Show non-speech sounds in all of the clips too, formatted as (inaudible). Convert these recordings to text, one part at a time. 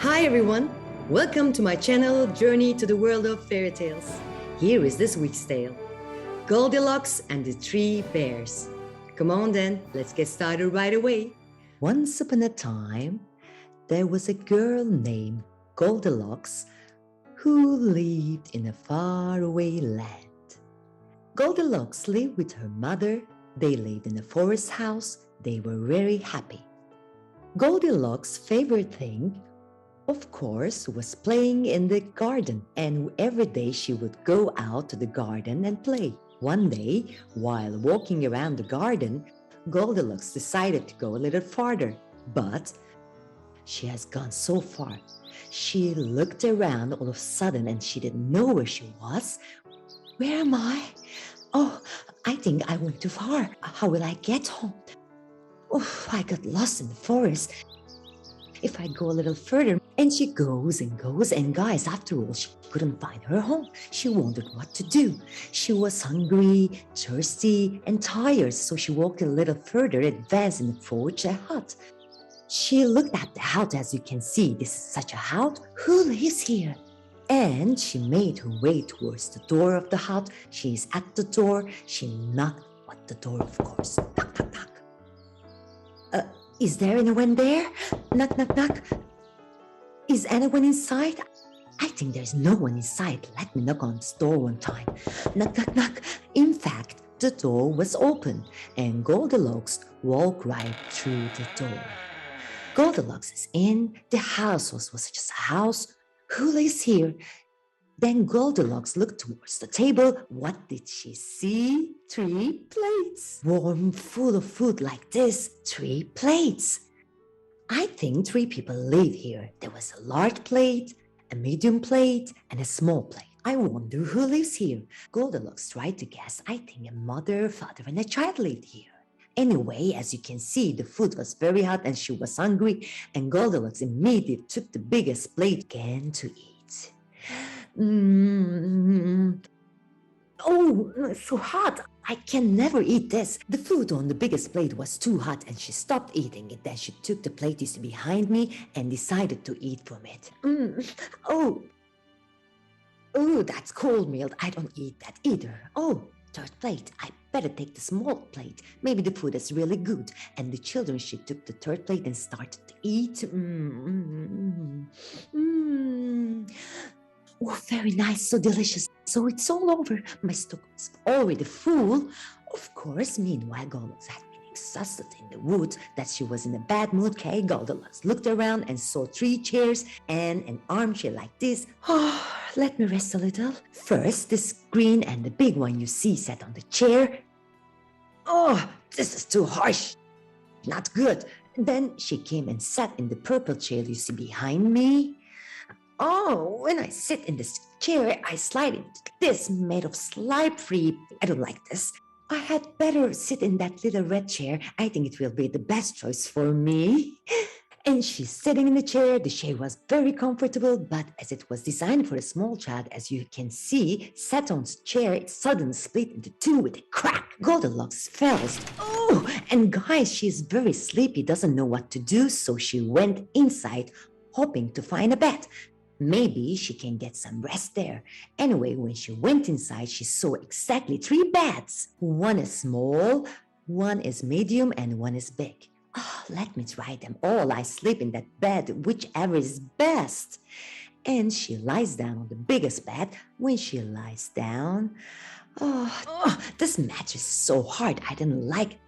Hi everyone! Welcome to my channel Journey to the World of Fairy Tales. Here is this week's tale Goldilocks and the Three Bears. Come on then, let's get started right away. Once upon a time, there was a girl named Goldilocks who lived in a faraway land. Goldilocks lived with her mother. They lived in a forest house. They were very happy. Goldilocks' favorite thing, of course, was playing in the garden, and every day she would go out to the garden and play. One day, while walking around the garden, Goldilocks decided to go a little farther, but she has gone so far. She looked around all of a sudden and she didn't know where she was. Where am I? Oh, I think I went too far. How will I get home? Oh, I got lost in the forest. If I go a little further, and she goes and goes, and guys, after all, she couldn't find her home. She wondered what to do. She was hungry, thirsty, and tired, so she walked a little further, advanced and approached a hut. She looked at the hut, as you can see, this is such a hut. Who lives here? And she made her way towards the door of the hut. She is at the door. She knocked at the door, of course. Knock, knock, knock. Uh, is there anyone there? Knock, knock, knock. Is anyone inside? I think there's no one inside. Let me knock on the door one time. Knock, knock, knock. In fact, the door was open and Goldilocks walked right through the door. Goldilocks is in. The house was, was just a house. Who lives here? Then Goldilocks looked towards the table. What did she see? Three plates. Warm, full of food like this. Three plates. I think three people live here. There was a large plate, a medium plate, and a small plate. I wonder who lives here. Goldilocks tried to guess. I think a mother, father, and a child lived here. Anyway, as you can see, the food was very hot and she was hungry, and Goldilocks immediately took the biggest plate again to eat. Mm. Oh, so hot. I can never eat this. The food on the biggest plate was too hot and she stopped eating it. Then she took the plate behind me and decided to eat from it. Mm. Oh, oh, that's cold meal. I don't eat that either. Oh, third plate. I better take the small plate. Maybe the food is really good. And the children, she took the third plate and started to eat. Mm, mm, mm. Oh, very nice, so delicious. So it's all over. My stomach is already full. Of course, meanwhile, Goldilocks had been exhausted in the woods that she was in a bad mood. Okay, Goldilocks looked around and saw three chairs and an armchair like this. Oh, let me rest a little. First, the screen and the big one you see sat on the chair. Oh, this is too harsh. Not good. Then she came and sat in the purple chair you see behind me. Oh, when I sit in this chair, I slide into this made of slide free. I don't like this. I had better sit in that little red chair. I think it will be the best choice for me. (laughs) And she's sitting in the chair. The chair was very comfortable, but as it was designed for a small child, as you can see, sat on chair, suddenly split into two with a crack. Goldilocks fell. Oh, and guys, she's very sleepy, doesn't know what to do, so she went inside, hoping to find a bed. Maybe she can get some rest there. Anyway, when she went inside, she saw exactly three beds. One is small, one is medium, and one is big. Oh, let me try them all. I sleep in that bed, whichever is best. And she lies down on the biggest bed. When she lies down, oh, oh this mattress is so hard. I didn't like it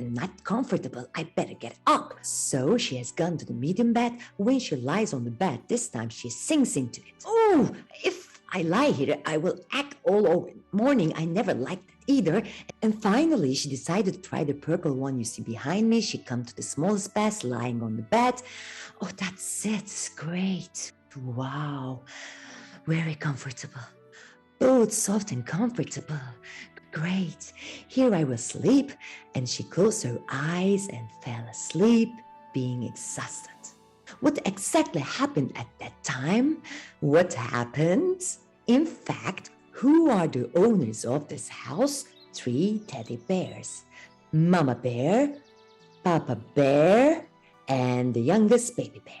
and not comfortable, I better get up. So she has gone to the medium bed. When she lies on the bed, this time she sinks into it. Oh, if I lie here, I will act all over. Morning, I never liked it either. And finally, she decided to try the purple one you see behind me. She come to the smallest bed, lying on the bed. Oh, that's it. Great. Wow. Very comfortable. Both soft and comfortable. Great. Here I will sleep. And she closed her eyes and fell asleep, being exhausted. What exactly happened at that time? What happened? In fact, who are the owners of this house? Three teddy bears Mama Bear, Papa Bear, and the youngest baby bear.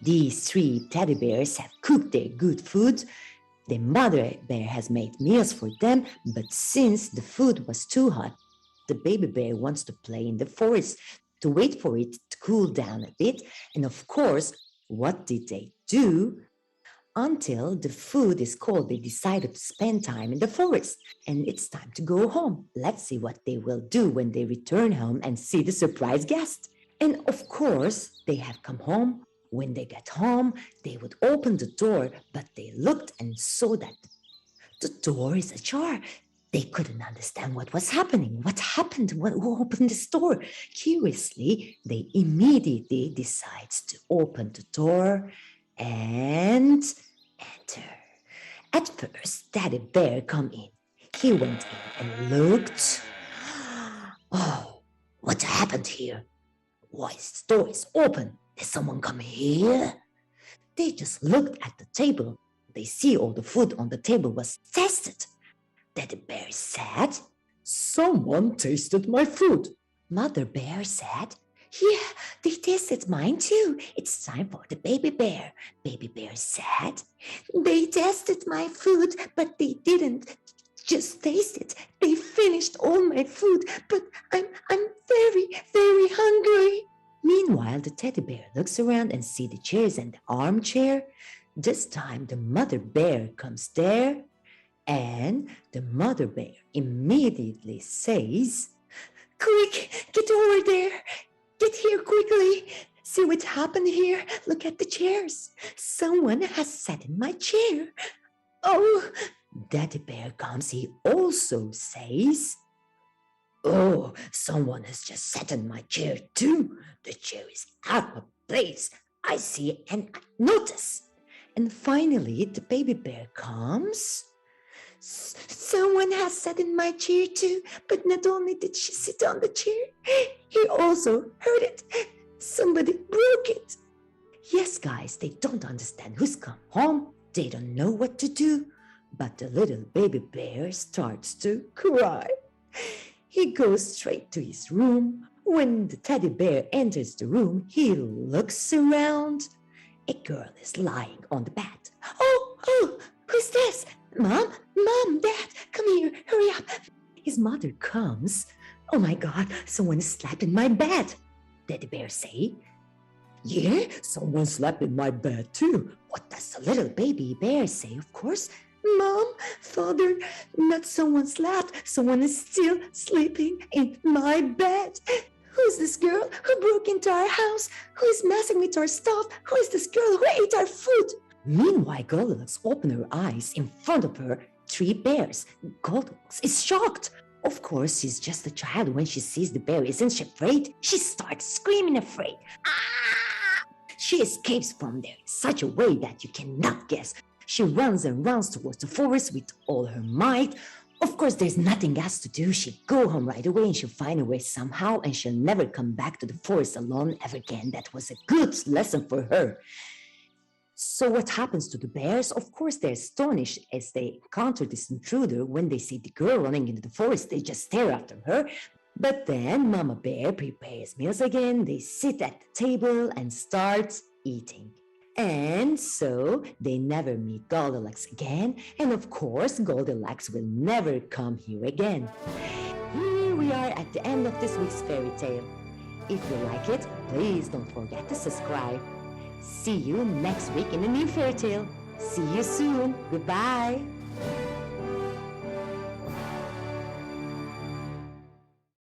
These three teddy bears have cooked their good food. The mother bear has made meals for them, but since the food was too hot, the baby bear wants to play in the forest to wait for it to cool down a bit. And of course, what did they do? Until the food is cold, they decided to spend time in the forest. And it's time to go home. Let's see what they will do when they return home and see the surprise guest. And of course, they have come home. When they get home, they would open the door, but they looked and saw that the door is ajar. They couldn't understand what was happening. What happened? Who opened this door? Curiously, they immediately decides to open the door and enter. At first, Daddy Bear come in. He went in and looked. (gasps) Oh, what happened here? Why the door is open? Did someone come here? They just looked at the table. They see all the food on the table was tested. Daddy Bear said, Someone tasted my food. Mother Bear said, Yeah, they tasted mine too. It's time for the baby bear. Baby Bear said, They tasted my food, but they didn't just taste it. They finished all my food, but I'm I'm very, very hungry. Meanwhile, the teddy bear looks around and sees the chairs and the armchair. This time the mother bear comes there and the mother bear immediately says, Quick, get over there. Get here quickly. See what happened here? Look at the chairs. Someone has sat in my chair. Oh, Daddy Bear comes. He also says, Oh, someone has just sat in my chair too. The chair is out of place. I see and I notice. And finally, the baby bear comes. Someone has sat in my chair too, but not only did she sit on the chair, he also heard it. Somebody broke it. Yes, guys, they don't understand who's come home. They don't know what to do. But the little baby bear starts to cry. He goes straight to his room. When the teddy bear enters the room, he looks around. A girl is lying on the bed. Oh, oh, who's this? Mom, Mom, Dad, come here, hurry up. His mother comes. Oh my God, someone slept in my bed. Teddy Bear say. Yeah, someone slept in my bed too. What does the little baby bear say? Of course, Mom, Father, not someone slept. Someone is still sleeping in my bed. Who's this girl who broke into our house? Who is messing with our stuff? Who is this girl who ate our food? Meanwhile, Goldilocks opened her eyes. In front of her, three bears. Goldilocks is shocked. Of course, she's just a child. When she sees the bear, isn't she afraid? She starts screaming afraid. Ah! She escapes from there in such a way that you cannot guess. She runs and runs towards the forest with all her might. Of course, there's nothing else to do. She'll go home right away and she'll find a way somehow, and she'll never come back to the forest alone ever again. That was a good lesson for her. So what happens to the bears? Of course, they're astonished as they encounter this intruder. When they see the girl running into the forest, they just stare after her. But then Mama Bear prepares meals again. They sit at the table and start eating. And so they never meet Goldilocks again. And of course, Goldilocks will never come here again. Here we are at the end of this week's fairy tale. If you like it, please don't forget to subscribe. See you next week in a new fairy tale. See you soon. Goodbye.